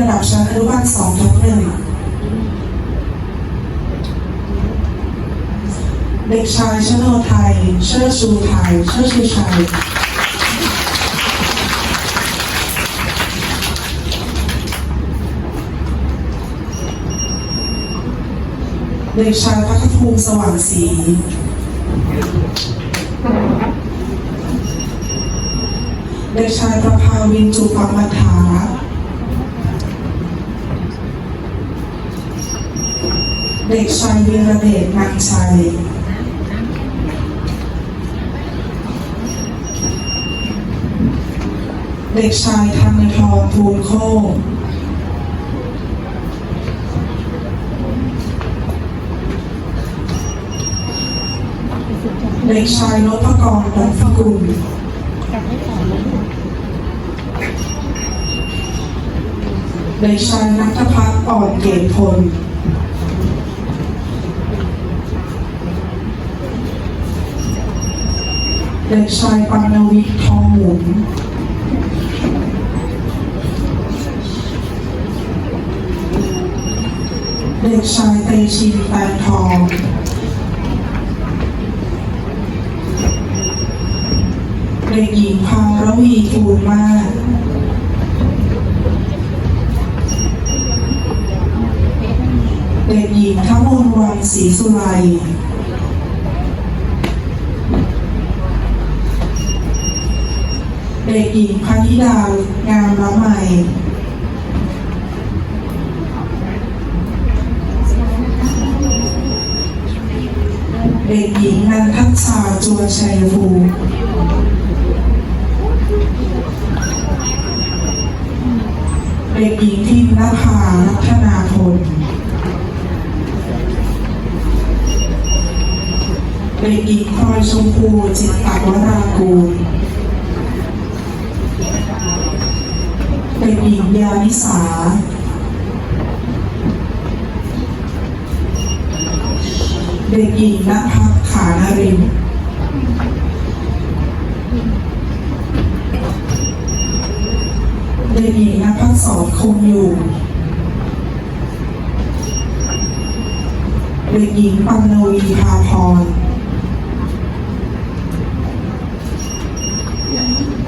ระดับชั้นอนุบาลสองทับหนึ่งเด็กชายชโนไทย เชิดชูไทย เชิดชูชัยเด็กชายพัทภูมิสว่างศรีเด็กชายประภาวินจุปัมมัทธา เด็กชายวีระเดชนางชัยเด็กชายธนทรภูลโคเด็กชายนพกรดงพิกุลเด็กชายนัทพัฒน์อ่อนเกตพล เด็กชายปัณวิทย์ทองหมุนเด็กชายเตชินแตนทองเด็กหญิงพารวีทูลมากเด็กหญิงทมนวันศรีสุไล เด็กหญิงพนิดางามละไมเด็กหญิงนันทัชชาจวชัยภูมิเด็กหญิงพิมพ์นภาลัฒนาพลเด็กหญิงพลอยชมพูจิตตวรากูล เด็กหญิงยานิสาเด็กหญิงณพักขานาริน เด็กหญิงณพักสอนคงอยู่ เด็กหญิงปันนวีพาพร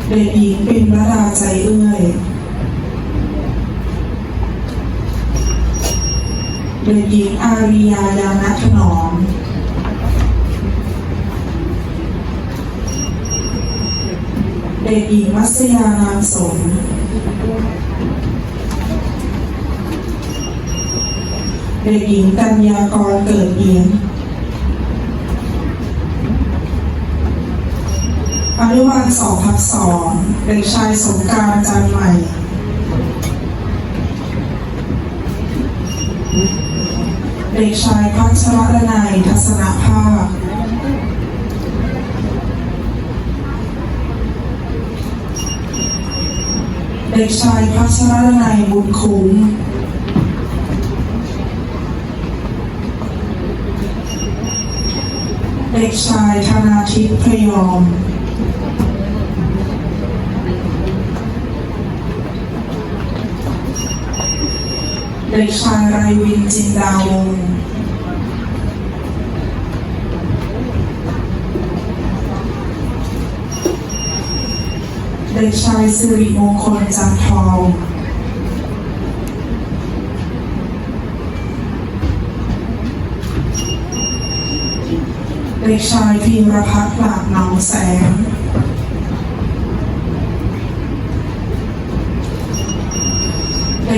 เด็กหญิงปิ่นระดาใจเอื้อย เด็กหญิงอาริยายานัถนอมเด็กหญิงมัสยานามสม เด็กหญิงกัญญากรเกิดเอียนอนุบาลสองทับสองเด็กชายสงการจันใหม่ เด็กชายพัชรดนัยทัศนภาพเด็กชายพัชรดนัยบุญคุ้มเด็กชายธนาทิพย์พยอม เด็กชายไรวินจินดาวงเด็กชายสิริมงคลจันทองเด็กชายพีรพัฒน์หลากหนองแสง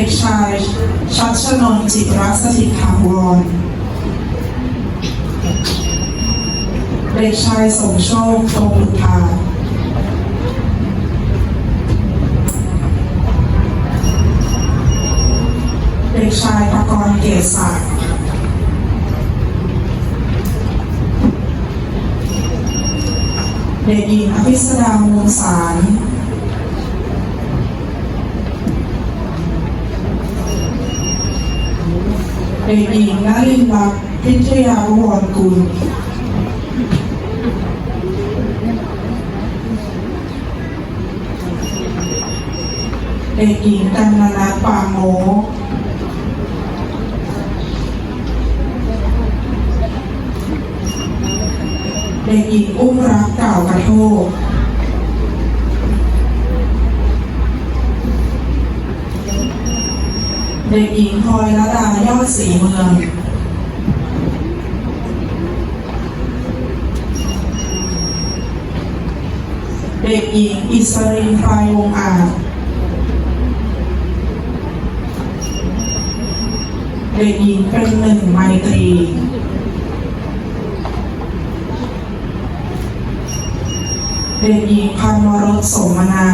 กชาย ชัชนนจิตรสถิตถาวร เด็กชายสมโชคตรงอุทาเด็กชายปกรณ์เกศศักดิ์เด็กหญิงอภิสดามูลสาร เด็กหญิงนลินรักพิทยาวรกุลเด็กหญิงกัญญานัทปางโมเด็กหญิงอุ้มรักเก่ากระโทษ ด็กหญิงพลอยละดายอดสีเมืองเด็กหญิงอิสรินทรายวงอาจเด็กหญิงเป็นหนึ่งไมตรี เด็กหญิงพันวรสสมนา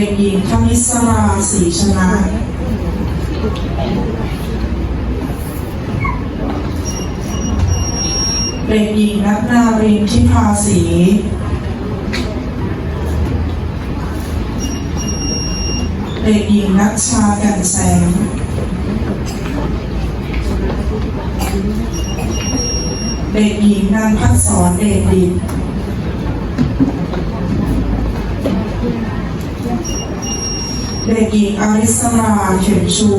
ด็กหญิงธนิสราศรีชนะเด็กหญิงนัทนารินทิพาสีเด็กหญิงนัชชาแก่นแสง เด็กหญิงนางพัฒสอนเดชดิน เด็กหญิงอาริสราเข็มชู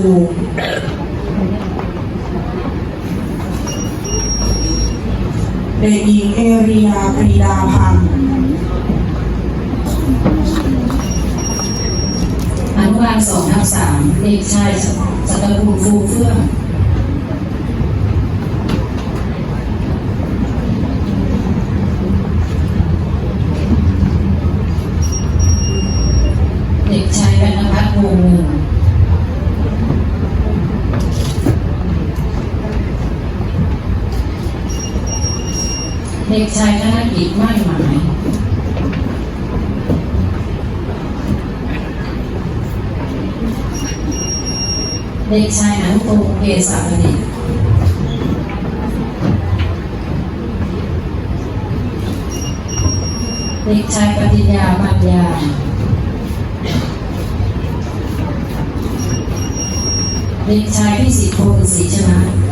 เด็กหญิงเอเรียปรีดาพันธ์อนุบาลสองทับสามเด็กชายสัตบูรฟูเฟื่องเด็กชายบรรณพัฒน์วงศ์หนึ่งเด็กชายธนกิจมั่นหมายเด็กชายอนุพงศ์เกษาประดิษฐ์เด็กชายปฏิญญาปัญญา เด็กชายพิสิทธิ์พงศ์ศรีชนะ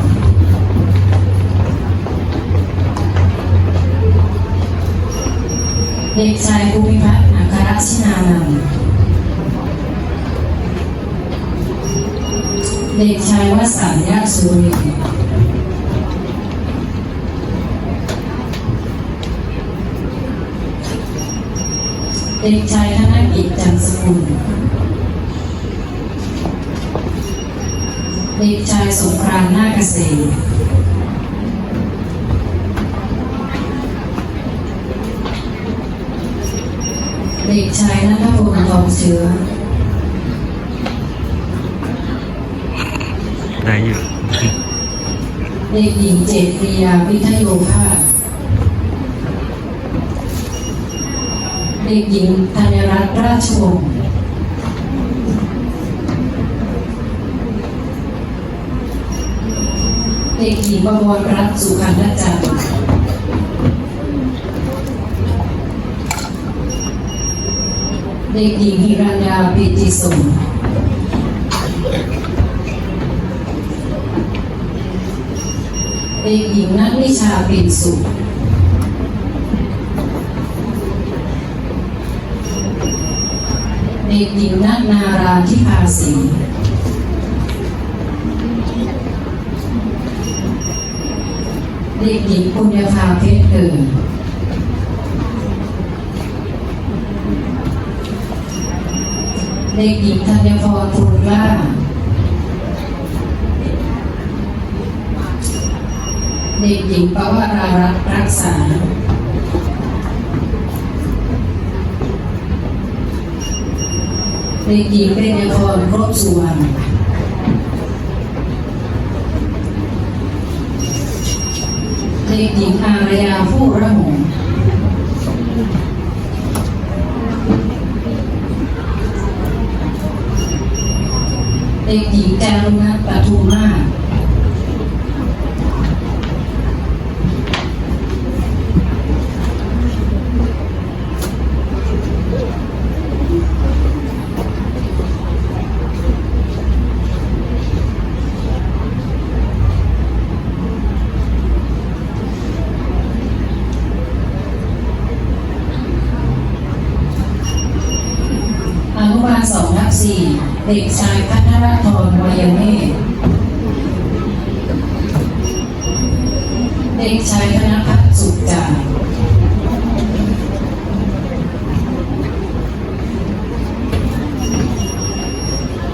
เด็กชายภูมิพัฒน์อัครชินานันเด็กชายวสันต์ยะสุรินเด็กชายธนกิจจันสกุลเด็กชายสงกรานต์นาเกษม เด็กชายนัทพลทองเชื้อได้อยู่เด็กหญิงเจตปริยาวิทยโยภาสเด็กหญิงธัญรัตน์ราชวงศ์เด็กหญิงบวรรัตน์สุขันธจันทร์ เด็กหญิงหิรัญญาปิติสงเด็กหญิงนัทนิชาปิ่นสุขเด็กหญิงนัทนาราทิพาสีเด็กหญิงปุญญาภาเพชรเดิ เด็กหญิงธัญพรภูล่าเด็กหญิงปวรารัตน์รักษา เด็กหญิงเบญจพรรบสุวรรณเด็กหญิงอารยาผู้ระหง เด็กหญิงจารุณัทปทุมมาศ เด็กชายพัฒนธรวายเนตเด็กชายธนพัฒสุขจ่า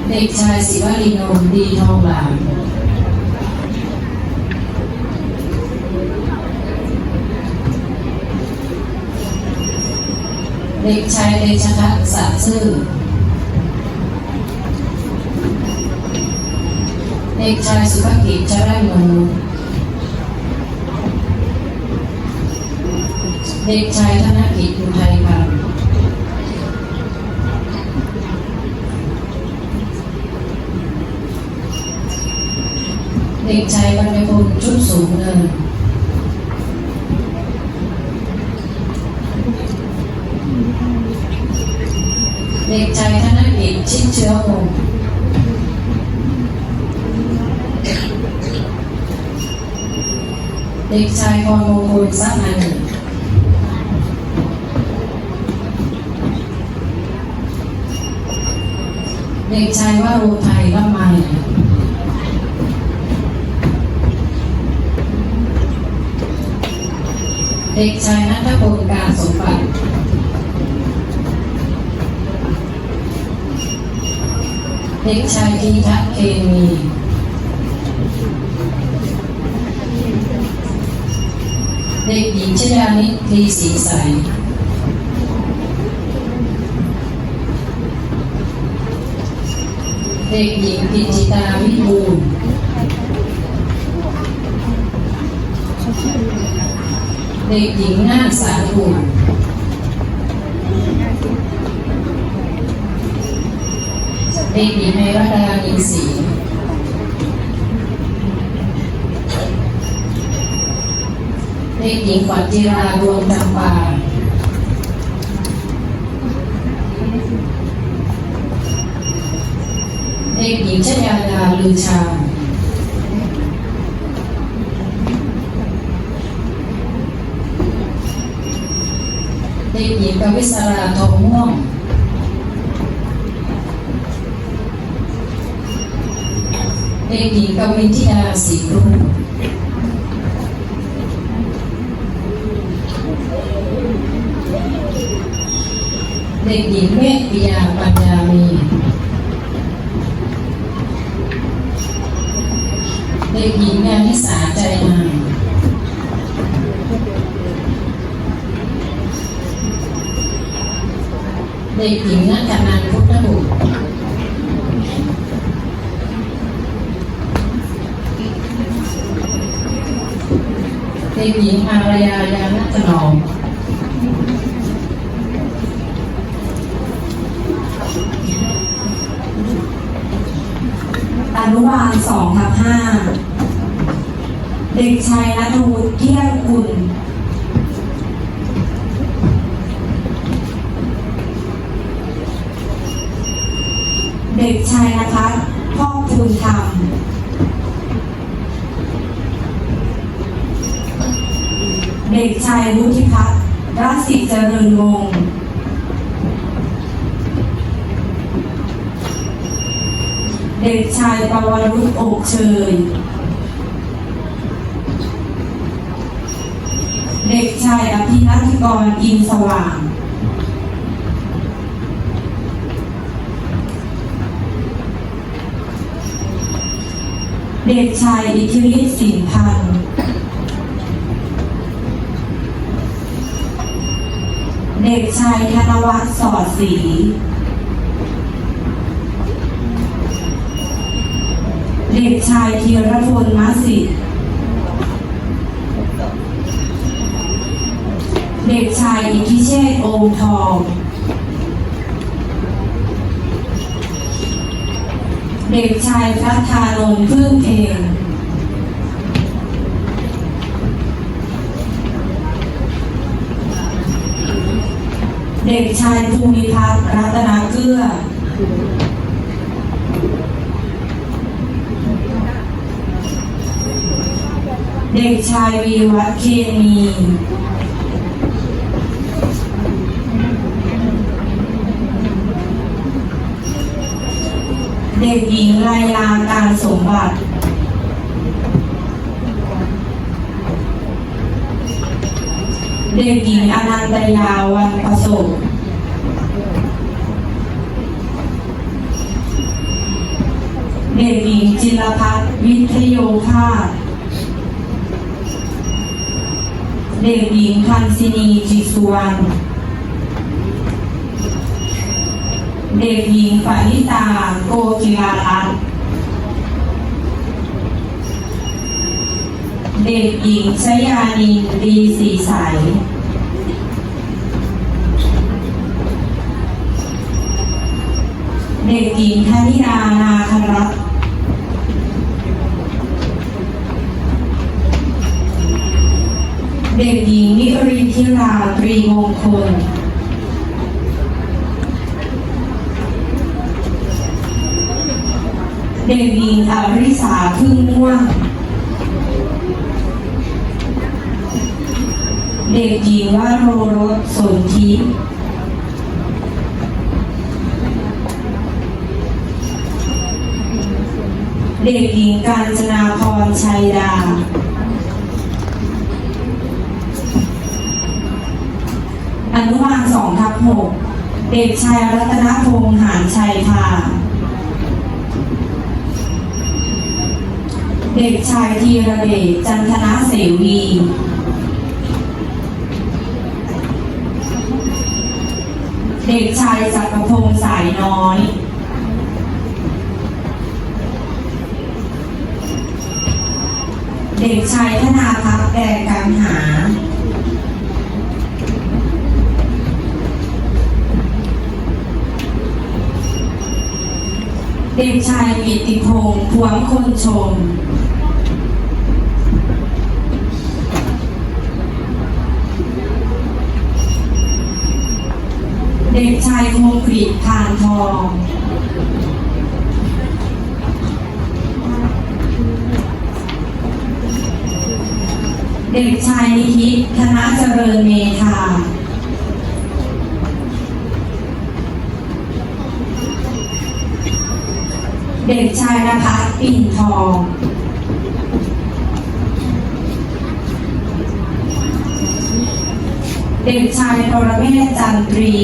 เด็กชายศิวลีนนดีทองหลางเด็กชายเดชพัฒน์สัตซื่อ เด็กชายสุภกิจชรัญมนุเด็กชายธนกิจอุทัยพันธ์เด็กชายบรรยพลชุดสูงเนินเด็กชายธนกิจชิดเชื้อวงศ์ เด็กชายพรมงคลทรัพย์นันท์เด็กชายวโรไทยละไม่เด็กชายนัทพลการสมบัติเด็กชายทีทัศน์เคมี เด็กหญิงชยานิตพลีศรีใสเด็กหญิงพิจิตาวิบูลเด็กหญิงนาสาธุลเด็กหญิงเมรดาอินศ เด็กหญิงขวัญจิราดวงจำปาเด็กหญิงชยาดาลือชา เด็กหญิงกวิศราทองม่วง เด็กหญิงกวินทิดาสีรุ่ง เด็กหญิงเมฆปิยาปัญญามี เด็กหญิงงานนิสาใจนามเด็กหญิงนักนันพุทธบุตรเด็กหญิงอารยายานัตนอม อนุบาลสองทับห้าเด็กชายนัทวุฒิเที่ยงกุลเด็กชายนภัสพ่อภูนธรรมเด็กชายวุฒิพัฒน์รัศิเจริญวงศ์ เด็กชายปวรุษโอกเชย เด็กชายอภินัทกรอินสว่าง เด็กชายอิทธิฤทธิ์สินพันธ์เด็กชายธนวัฒน์สอดศรี เด็กชายธีรพลมัสสิเด็กชายอิทธิเชษฐ์โอมทอง เด็กชายพัฒานนท์พึ่งเอง เด็กชายภูมิพัฒน์รัตนเกื้อ เด็กชายวีวัฒเคมีเด็กหญิงไลลาการสมบัติ เด็กหญิงอนันตยาวันประสบเด็กหญิงจิรพัฒน์วิทยโยภาส เด็กหญิงพันศินีจิตสุวรรณ เด็กหญิงปณิตาโกกิลาลัตน์เด็กหญิงชยานินดีสีใส เด็กหญิงธนิดานาครัตน์เด็กหญิงนิรินทิ รีมงคลเด็กหญิงอริสาพึ่งม่วง เด็กหญิงวโรรสสนทิเด็กหญิงกาญจนาพรชัยดา อนุบาลสองทับหกเด็กชายรัตนพงษ์หานชัยพาเด็กชายธีระเดชจันทนะเสวีเด็กชายจักรพงษ์สายน้อย เด็กชายธนาพัฒน์แดงกังหา เด็กชายกิติพงษ์พวงคนชม เด็กชายคงกริพานทอง เด็กชายนิธิธนเจริญเมธา เด็กชายนภัสปิ่นทองเด็กชายปรเมศจันตรี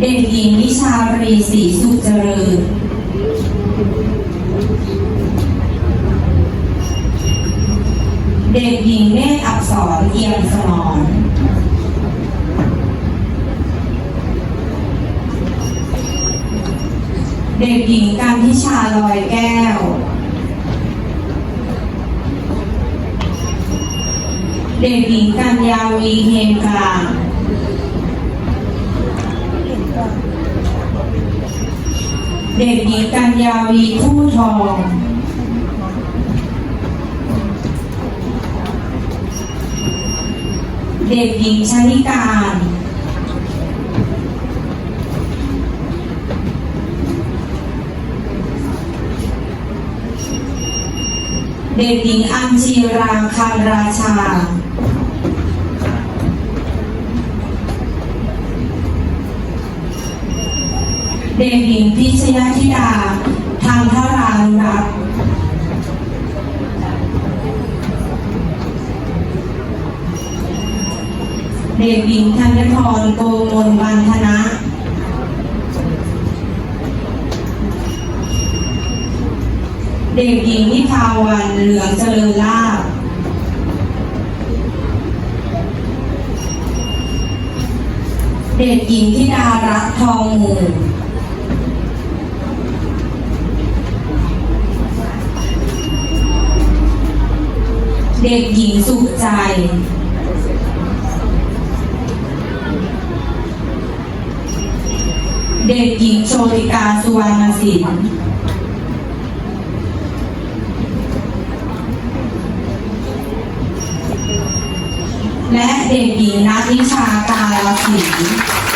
เด็กหญิงนิชารีศรีสุเจริญ เด็กหญิงเนตอักษรเอียมสมร เด็กหญิงกันทิชาลอยแก้ว เด็กหญิงกัญญาวีเฮมกลางเด็กหญิงกัญญาวีผู้ทอง เด็กหญิงชนิการ ด็กหญิงอัญชีราคารราชา เด็กหญิงพิชยธิดา ทางพระรานุรักษ์เด็กหญิงธัญพรโกมลวันธนะ เด็กหญิงนิพาวันเหลืองเจริญลาภเด็กหญิงธิดารักทองหมู่เด็กหญิงสุขใจ เด็กหญิงโชติกาสุวรรณสิน และเด็กหญิงนัทนิชาการศิลป์